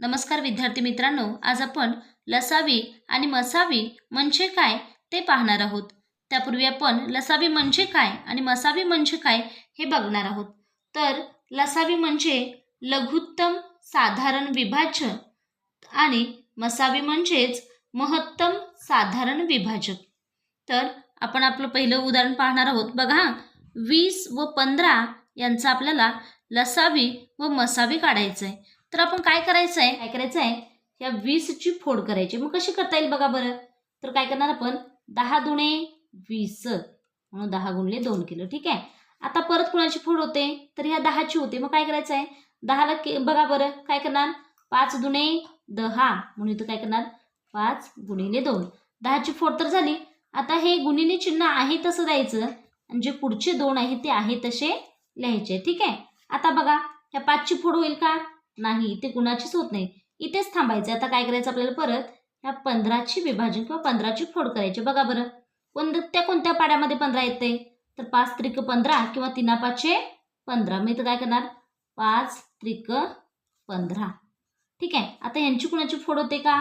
नमस्कार विद्यार्थी मित्रांनो आज आपण लसावी आणि मसावी म्हणजे काय ते पाहणार आहोत. त्यापूर्वी आपण लसावी म्हणजे काय आणि मसावी म्हणजे काय हे बघणार आहोत. तर लसावी म्हणजे लघुत्तम साधारण विभाज्य आणि मसावी म्हणजेच महत्तम साधारण विभाजक. तर आपण आपलं पहिलं उदाहरण पाहणार आहोत. बघा वीस व पंधरा यांचा आपल्याला लसावी व मसावी काढायचं आहे तर आपण काय करायचं आहे काय करायचं आहे या वीसची फोड करायची. मग कशी करता येईल बघा बरं. तर काय करणार आपण? दहा दुणे वीस. म्हणून दहा गुणले दोन किलो. ठीक आहे? आता परत कुणाची फोड होते? तर ह्या दहाची होते. मग काय करायचं आहे दहाला के बघा बरं. काय करणार? पाच दुणे दहा. म्हणून इथं काय करणार? पाच गुणिले दोन. दहाची फोड तर झाली. आता हे गुणिले चिन्ह आहे तसं द्यायचं. आणि जे पुढचे दोन आहे ते आहे तसे लिहायचे. ठीक आहे? आता बघा. ह्या पाचची फोड होईल का? नाही इथे कुणाचीच होत नाही. इथेच थांबायचं. आता काय करायचं आपल्याला परत? ह्या पंधराची विभाजन किंवा पंधराची फोड करायची. बघा बरं. कोणत्या कोणत्या पाड्यामध्ये पंधरा येते तर पाच त्रिक पंधरा किंवा तिना पाचशे पंधरा. मी इथं काय करणार? पाच त्रिक पंधरा. ठीक आहे? आता यांची कुणाची फोड होते का?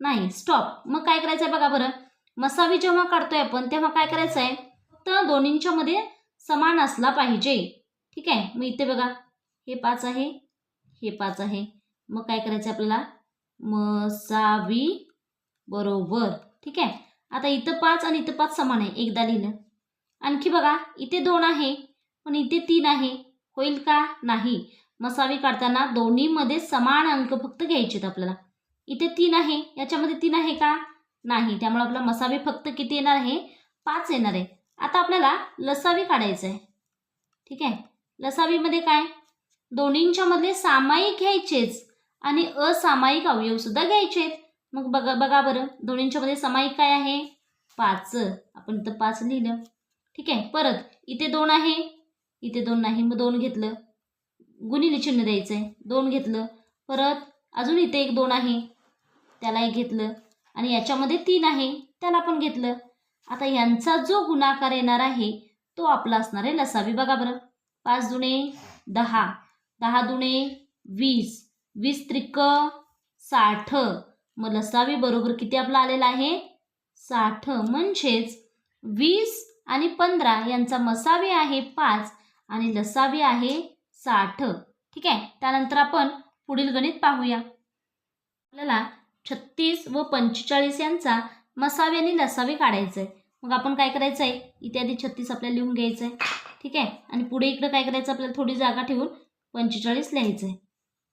नाही. स्टॉप. मग काय करायचं आहे बघा बरं. मसावी जेव्हा काढतोय आपण तेव्हा काय करायचं आहे फक्त दोन्हींच्या मध्ये समान असला पाहिजे. ठीक आहे? मग इथे बघा. हे पाच आहे. हे पाच आहे. मग काय करायचं आपल्याला? मसावी बरोबर. ठीक आहे? आता इथं पाच आणि इथं पाच समान आहे. एकदा लिहिलं आणखी बघा इथे दोन आहे पण इथे तीन आहे. होईल का? नाही. मसावी काढताना दोन्हीमध्ये समान अंक फक्त घ्यायचे आहेत आपल्याला. इथे तीन आहे. याच्यामध्ये तीन आहे का? नाही. त्यामुळे आपला मसावी फक्त किती येणार आहे? पाच येणार आहे. आता आपल्याला लसावी काढायचं आहे ठीक आहे? लसावीमध्ये काय? दोन्हींच्या मधले सामायिक घ्यायचेच आणि असामायिक अवयवसुद्धा सुद्धा घ्यायचेत. मग बघा बघा बरं दोन्हींच्या मध्ये सामायिक काय आहे? पाच. आपण इथं पाच लिहिलं. ठीक आहे परत. इथे दोन आहे. इथे दोन नाही मग दोन घेतलं. गुणिले चिन्ह द्यायचं आहे दोन घेतलं. परत अजून इथे एक दोन आहे. त्याला एक घेतलं. आणि याच्यामध्ये तीन आहे. त्याला पण घेतलं. आता यांचा जो गुणाकार येणार आहे तो आपला असणार आहे लसावी. बघा बरं. पाच जुने दहा. दहा दुणे वीस. वीस त्रिक साठ. मग लसावी बरोबर किती आपला आलेला आहे? साठ. म्हणजेच वीस आणि पंधरा यांचा मसावी आहे पाच आणि लसावी आहे साठ. ठीक आहे? त्यानंतर आपण पुढील गणित पाहूया. आपल्याला छत्तीस व पंचेचाळीस यांचा मसावी आणि लसावी काढायचं आहे मग आपण काय करायचं आहे इथे आधी छत्तीस आपल्याला लिहून घ्यायचं आहे ठीक आहे? आणि पुढे इकडं काय करायचं? आपल्याला थोडी जागा ठेवून पंचेचाळीस लिहायचं आहे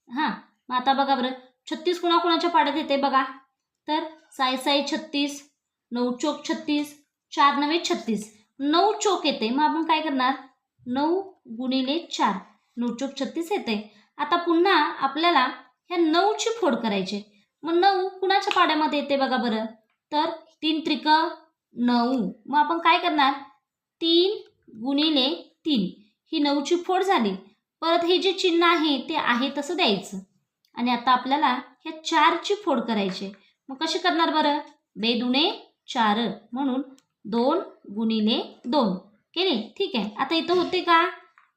हां मग आता बघा बरं छत्तीस कुणाकुणाच्या पाड्यात येते बघा. तर साई साई छत्तीस नऊ चोक छत्तीस चार नवे छत्तीस. नऊ चोक येते मग आपण काय करणार? नऊ गुणिले चार नऊ चोक छत्तीस येते आता पुन्हा आपल्याला ह्या नऊची फोड करायची मग नऊ कुणाच्या पाड्यामध्ये येते बघा बरं? तर तीन त्रिक नऊ. मग आपण काय करणार? तीन गुणिले तीन. ही नऊची फोड झाली. परत हे जे चिन्ह आहे ते आहे तसं द्यायचं. आणि आता आपल्याला ह्या चारची फोड करायची मग कशी करणार बरं? बे दुणे चार म्हणून दोन गुणिले दोन. केले? ठीक आहे. आता इथं होते का?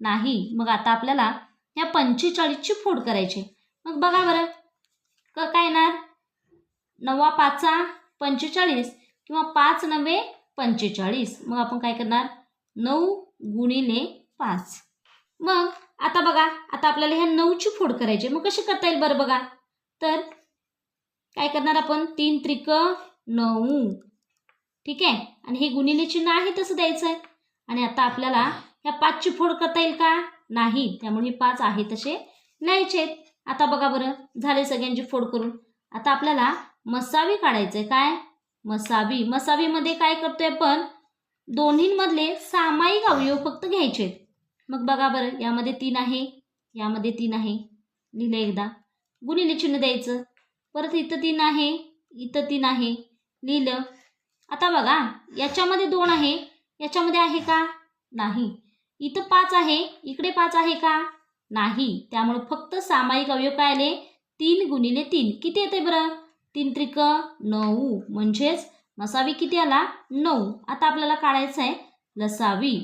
नाही. मग आता आपल्याला ह्या पंचेचाळीसची फोड करायची मग बघा बरं. क काय येणार? नवा पाचा पंचेचाळीस किंवा पाच नव्हे पंचेचाळीस. मग आपण काय करणार? नऊ गुणिले पाच. मग आता बघा आता आपल्याला ह्या नऊची फोड करायची मग कशी करता येईल बरं बघा? तर काय करणार आपण? तीन त्रिक नऊ. ठीक आहे? आणि हे गुणिले चिन्ह आहे तसं द्यायचं आहे आणि आता आपल्याला ह्या पाचची फोड करता येईल का? नाही. त्यामुळे हे पाच आहे तसे लिहायचे आहेत. आता बघा बरं झाले सगळ्यांची फोड करून. आता आपल्याला मसावी काढायचं आहे काय? मसावी. मसावीमध्ये काय करतोय आपण? दोन्हींमधले सामायिक अवयव फक्त घ्यायचे आहेत. मग बघा बरं यामध्ये तीन आहे यामध्ये तीन आहे. लिहिलं एकदा. गुणिले चिन्ह द्यायचं. परत इथं तीन आहे इथं तीन आहे. लिहिलं. आता बघा याच्यामध्ये दोन आहे याच्यामध्ये आहे का? नाही. इथं पाच आहे इकडे पाच आहे का? नाही. त्यामुळे फक्त सामायिक अवयव काय आले? तीन गुणिले तीन. किती येते बरं? तीन त्रिक नऊ. म्हणजेच मसावी किती आला? नऊ. आता आपल्याला काढायचं आहे लसावी.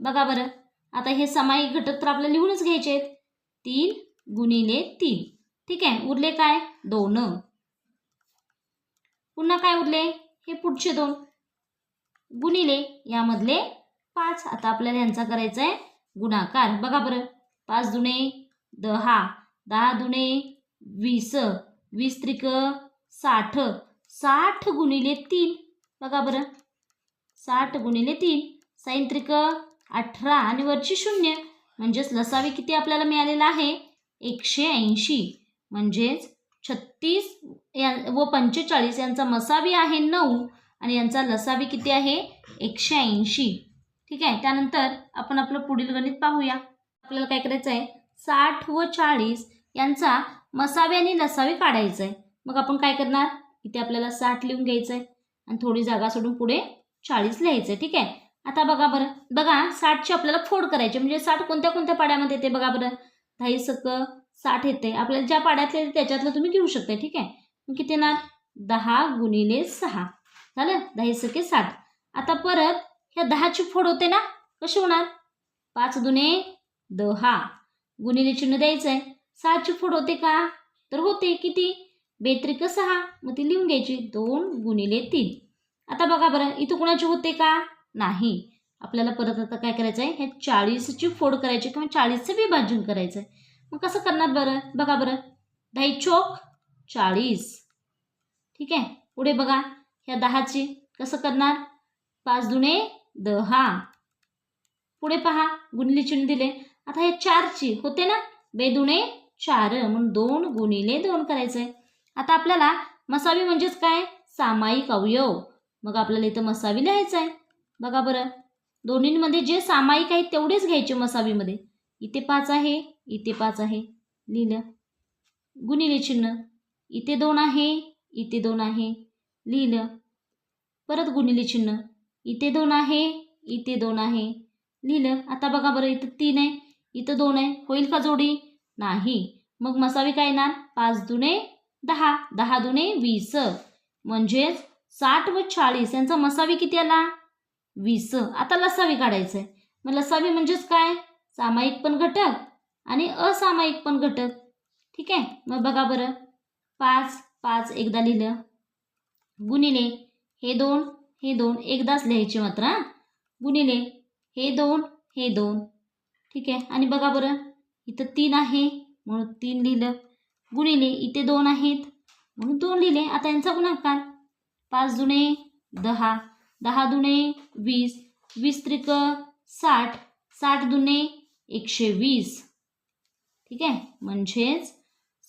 बघा बरं. आता हे सामायिक घटक तर आपल्याला लिहूनच घ्यायचे आहेत. तीन गुणिले तीन. ठीक आहे? उरले काय? दोन. पुन्हा काय उरले? हे पुढचे दोन. गुणिले यामधले पाच. आता आपल्याला यांचा करायचा आहे गुणाकार. बघा बरं. पाच दुणे दहा. दहा दुणे वीस. वीस त्रिक साठ. साठ गुणिले तीन. बघा बरं. साठ गुणिले तीन. साईन त्रिक अठरा आणि वरची शून्य. म्हणजेच लसावी किती आपल्याला मिळालेला आहे? एकशे ऐंशी. म्हणजेच छत्तीस या व पंचेचाळीस. यांचा मसावी आहे नऊ आणि यांचा लसावी किती आहे? एकशे ऐंशी. ठीक आहे? त्यानंतर आपण आपलं पुढील गणित पाहूया. आपल्याला काय करायचं आहे साठ व चाळीस यांचा मसावी आणि लसावी काढायचा आहे मग आपण काय करणार? इथे आपल्याला साठ लिहून घ्यायचं आहे आणि थोडी जागा सोडून पुढे चाळीस लिहायचं आहे ठीक आहे? आता बघा बरं. बघा साठची आपल्याला फोड करायची. म्हणजे साठ कोणत्या कोणत्या पाड्यामध्ये येते बघा बरं. दहाई सक साठ येते. आपल्याला ज्या पाड्यातले येते त्याच्यातलं तुम्ही घेऊ शकता ठीक आहे? मग किती येणार? दहा गुणिले सहा. झालं? दहा सके साठ. आता परत ह्या दहाची फोड होते ना कशी होणार? पाच दुने दहा. गुणिले चिन्ह द्यायचं आहे सहाची फोड होते का? तर होते. किती? बेत्रिक सहा. मग ती लिहून घ्यायची. दोन गुणिले तीन. आता बघा बरं. इथं कुणाची होते का? नाही. आपल्याला परत आता काय करायचं आहे हे चाळीसची फोड करायची किंवा चाळीसचं विभाजन करायचं आहे मग कसं करणार बरं? बघा बरं. दही चोक चाळीस. ठीक आहे? पुढे बघा. ह्या दहाची कसं करणार? पाच दुणे दहा. पुढे पहा. गुणिले चिन्ह दिले. आता हे चारची होते ना? बेदुणे चार. म्हणून दोन गुणिले दोन करायचं आहे आता आपल्याला मसावी म्हणजेच काय? सामायिक अवयव. मग आपल्याला इथं मसावी लिहायचं आहे बघा बरं. दोन्हींमध्ये जे सामायिक आहे तेवढेच घ्यायचे मसावीमध्ये. इथे पाच आहे इथे पाच आहे. लिहिलं. गुणिले चिन्ह. इथे दोन आहे इथे दोन आहे. लिहिलं. परत गुणिले चिन्ह. इथे दोन आहे इथे दोन आहे. लिहिलं. आता बघा बरं इथं तीन आहे इथं दोन आहे. होईल का जोडी? नाही. मग मसावी काय येणार? पाच दुने दहा. दहा दुने वीस. म्हणजेच साठ व चाळीस. यांचा मसावी किती आला? वीस. आता लसावी काढायचं आहे मग लसावी म्हणजेच काय? सामायिक पण घटक आणि असामायिक पण घटक. ठीक आहे? मग बघा बरं. पाच पाच एकदा लिहिलं. गुणिले हे दोन हे दोन. एकदाच लिहायचे मात्र हां. गुणिले हे दोन हे दोन. ठीक आहे? आणि बघा बरं. इथं तीन आहे. म्हणून तीन लिहिलं. गुणिले इथे दोन आहेत. म्हणून दोन लिहिले. आता यांचा गुणाकार. पाच जुने दहा. दहा दुणे वीस वीस त्रिक साठ साठ दुणे एकशे वीस. ठीक आहे? म्हणजेच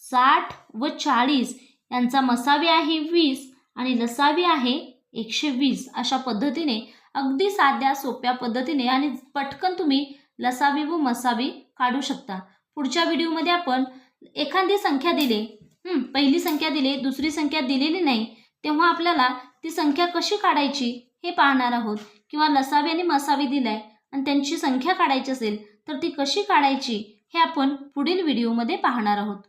साठ व चाळीस यांचा मसावी आहे वीस आणि लसावी आहे एकशे वीस. अशा पद्धतीने अगदी साध्या सोप्या पद्धतीने आणि पटकन तुम्ही लसावी व मसावी काढू शकता. पुढच्या व्हिडिओमध्ये आपण एखादी संख्या दिली. पहिली संख्या दिली दुसरी संख्या दिलेली नाही तेव्हा आपल्याला ती संख्या कशी काढायची? हे पाहणार आहोत. किंवा लसावी आणि मसावी दिलाय आणि त्यांची संख्या काढायची असेल तर ती कशी काढायची हे आपण पुढील व्हिडिओमध्ये पाहणार आहोत.